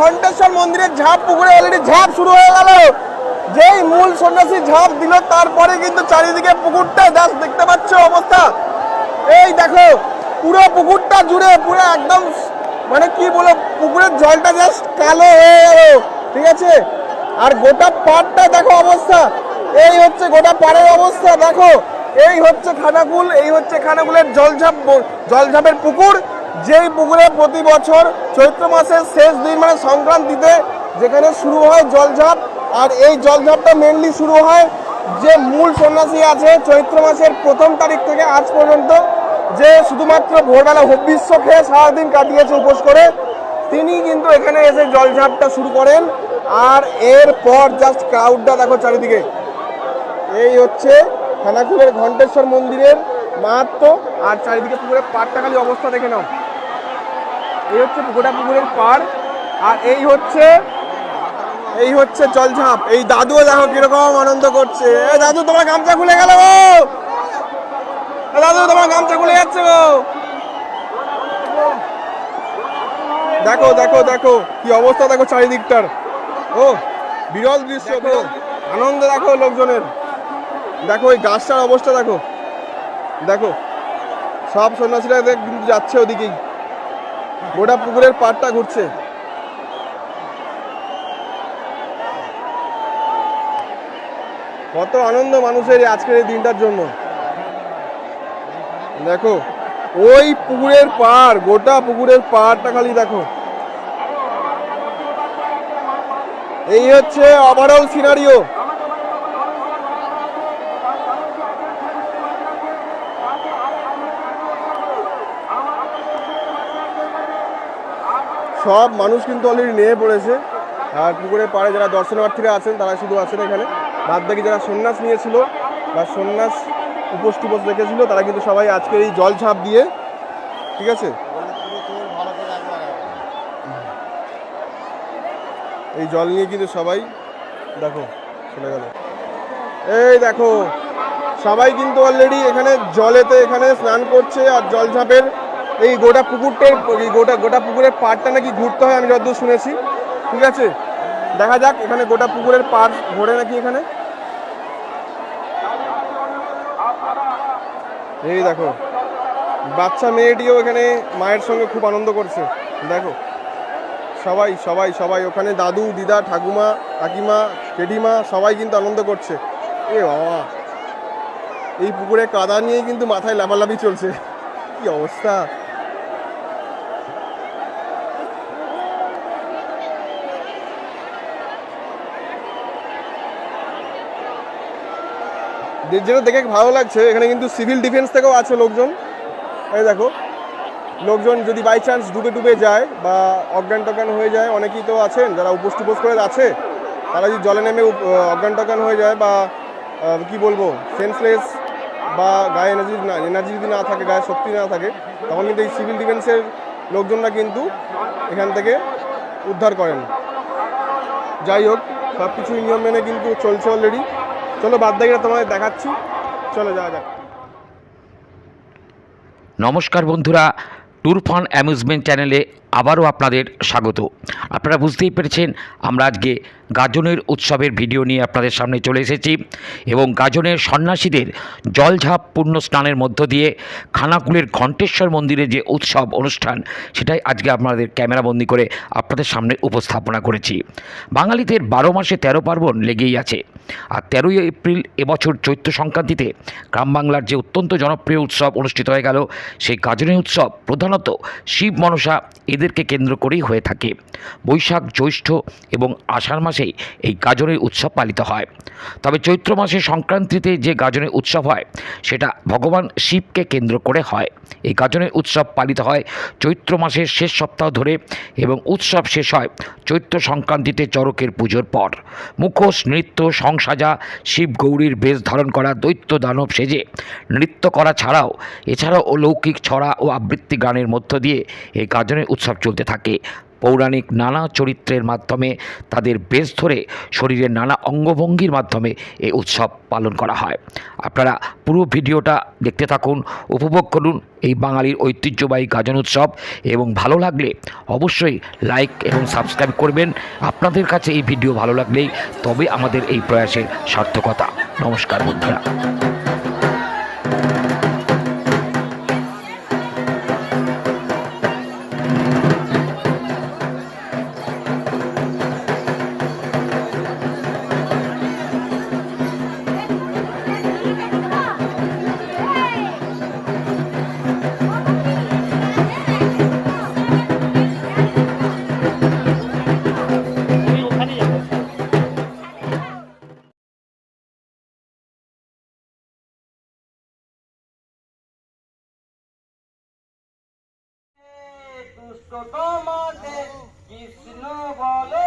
ঘণ্টেশ্বর মন্দিরের ঝাঁপ পুকুরে অলরেডি ঝাঁপ শুরু হয়ে গেল। যেই মূল সন্ন্যাসী ঝাঁপ দিল, তারপরে কিন্তু চারিদিকে পুকুরটা, জাস্ট দেখতে পাচ্ছ অবস্থা। এই দেখো, পুরো পুকুরটা জুড়ে, পুরো একদম মানে কি বলো পুকুরের জলটা জাস্ট কালো হয়ে গেল, ঠিক আছে? আর গোটা পাড়টা দেখো অবস্থা, এই হচ্ছে গোটা পাড়ের অবস্থা, দেখো। এই হচ্ছে খানাকুল, এই হচ্ছে খানাকুলের জলঝাপ, জলঝাপের পুকুর যেই পুকুরে প্রতি বছর চৈত্র মাসের শেষ দিন মানে সংক্রান্তিতে যেখানে শুরু হয় জলঝাপ, আর এই জলঝাপটা মেনলি শুরু হয় যে মূল সন্ন্যাসী আছে চৈত্র মাসের প্রথম তারিখ থেকে আজ পর্যন্ত, যে শুধুমাত্র ভোরবেলা হব্বিষ্য খেয়ে সারাদিন কাটিয়েছে উপোস করে, তিনি কিন্তু এখানে এসে জলঝাপটা শুরু করেন। আর এরপর জাস্ট ক্রাউডটা দেখো চারিদিকে। এই হচ্ছে খানাকুলের ঘণ্টেশ্বর মন্দিরের মাহাত্ম। আর চারিদিকে পুকুরের পাড়টা খালি অবস্থা দেখে নাও। এই হচ্ছে গোটা পুকুরের পাড় আর এই হচ্ছে এই হচ্ছে জলঝাপ। এই দাদুও দেখো কীরকম আনন্দ করছে। এ দাদু তোমার গামছা খুলে গেল গো! দাদু তোমার গামছা খুলে যাচ্ছে গো! দেখো দেখো দেখো কি অবস্থা দেখো চারিদিকটার। ও বিরল দৃশ্য আনন্দ দেখো লোকজনের। দেখো ওই গাছটার অবস্থা দেখো। দেখো সব সন্ন্যাসীরা কিন্তু যাচ্ছে ওদিকেই। গোটা পুকুরের পাড়টা ঘুরছে। কত আনন্দ মানুষের আজকের এই দিনটার জন্য। দেখো, ওই পুকুরের পাড়, গোটা পুকুরের পাড়টা খালি দেখো। এই হচ্ছে ওভারঅল সিনারিও সব মানুষ কিন্তু অলরেডি নেমে পড়েছে। আর পুকুরের পাড়ে যারা দর্শনার্থীরা আছেন, তারা শুধু আছেন এখানে। বাদ বাকি যারা সন্ন্যাস নিয়েছিল বা সন্ন্যাস উপোস টুপোস রেখেছিল, তারা কিন্তু সবাই আজকে এই জল ঝাঁপ দিয়ে, ঠিক আছে? এই জল নিয়ে কিন্তু সবাই, দেখো, চলে গেল। এই দেখো, সবাই কিন্তু অলরেডি এখানে জলেতে এখানে স্নান করছে আর জল ঝাঁপের এই গোটা পুকুরটার গোটা গোটা পুকুরের পাড়টা নাকি ঘুরতে হয়, আমি যতদূর শুনেছি। ঠিক আছে? দেখা যাক, এখানে গোটা পুকুরের পাড় ঘোরে নাকি এখানে? এই দেখো, বাচ্চা মেয়েটিও এখানে মায়ের সঙ্গে খুব আনন্দ করছে। দেখো, সবাই সবাই সবাই, ওখানে দাদু, দিদা, ঠাকুমা, কাকিমা, জেঠিমা, সবাই কিন্তু আনন্দ করছে। এ বাবা, এই পুকুরে কাদা নিয়ে কিন্তু মাথায় লাফালাফি চলছে। কি অবস্থা? যেটা দেখে ভালো লাগছে, এখানে কিন্তু সিভিল ডিফেন্স থেকেও আছে লোকজন। এই দেখো, লোকজন যদি বাই চান্স ডুবে ডুবে যায় বা অজ্ঞান টজ্ঞান হয়ে যায়, অনেকেই তো আছেন, যারা উপোস টুপোস করে আছে, তারা যদি জলে নেমে অজ্ঞান টজ্ঞান হয়ে যায় বা কি বলব সেন্সলেস বা গায়ে এনার্জি না এনার্জি যদি না থাকে, গায়ে শক্তি না থাকে, তখন কিন্তু এই সিভিল ডিফেন্সের লোকজনরা কিন্তু এখান থেকে উদ্ধার করেন। যাই হোক সব কিছুই নিয়ম মেনে কিন্তু চলছে অলরেডি চলো বাদ দাকিরা তোমাদের দেখাচ্ছি। চলো যাওয়া যাক। নমস্কার বন্ধুরা ট্যুর ফান অ্যামিউজমেন্ট চ্যানেলে আবারও আপনাদের স্বাগত। আপনারা বুঝতেই পেরেছেন, আমরা আজকে গাজনের উৎসবের ভিডিও নিয়ে আপনাদের সামনে চলে এসেছি এবং গাজনের সন্ন্যাসীদের জলঝাপ পূর্ণ স্নানের মধ্য দিয়ে খানাকুলের ঘণ্টেশ্বর মন্দিরে যে উৎসব অনুষ্ঠান, সেটাই আজকে আপনাদের ক্যামেরাবন্দি করে আপনাদের সামনে উপস্থাপনা করেছি। বাঙালিদের বারো মাসে তেরো পার্বণ লেগেই আছে। আর তেরোই এপ্রিল এবছর চৈত্র সংক্রান্তিতে গ্রাম বাংলার যে অত্যন্ত জনপ্রিয় উৎসব অনুষ্ঠিত হয়ে গেল, সেই গাজনী উৎসব প্রধানত শিব মনসা এদেরকে কেন্দ্র করেই হয়ে থাকে। বৈশাখ, জ্যৈষ্ঠ এবং আষাঢ় মাসেই এই গাজনের উৎসব পালিত হয়। তবে চৈত্র মাসে সংক্রান্তিতে যে গাজনের উৎসব হয়, সেটা ভগবান শিবকে কেন্দ্র করে হয়। এই গাজনের উৎসব পালিত হয় চৈত্র মাসের শেষ সপ্তাহ ধরে এবং উৎসব শেষ হয় চৈত্র সংক্রান্তিতে চরকের পুজোর পর। মুখোশ, নৃত্য, সংসাজা, শিব গৌরীর বেশ ধারণ করা দৈত্য দানব সেজে নৃত্য করা ছাড়াও এছাড়াও অলৌকিক ছড়া ও আবৃত্তি গানের মধ্য দিয়ে এই গাজনের উৎসব চলতে থাকে। পৌরাণিক নানা চরিত্রের মাধ্যমে তাদের বেশ ধরে শরীরের নানা অঙ্গভঙ্গির মাধ্যমে এই উৎসব পালন করা হয়। আপনারা পুরো ভিডিওটা দেখতে থাকুন, উপভোগ করুন এই বাঙালির ঐতিহ্যবাহী গাজন উৎসব এবং ভালো লাগলে অবশ্যই লাইক এবং সাবস্ক্রাইব করবেন। আপনাদের কাছে এই ভিডিও ভালো লাগলেই তবে আমাদের এই প্রয়াসের সার্থকতা। নমস্কার বন্ধুরা। কৃষ্ণ বলরাম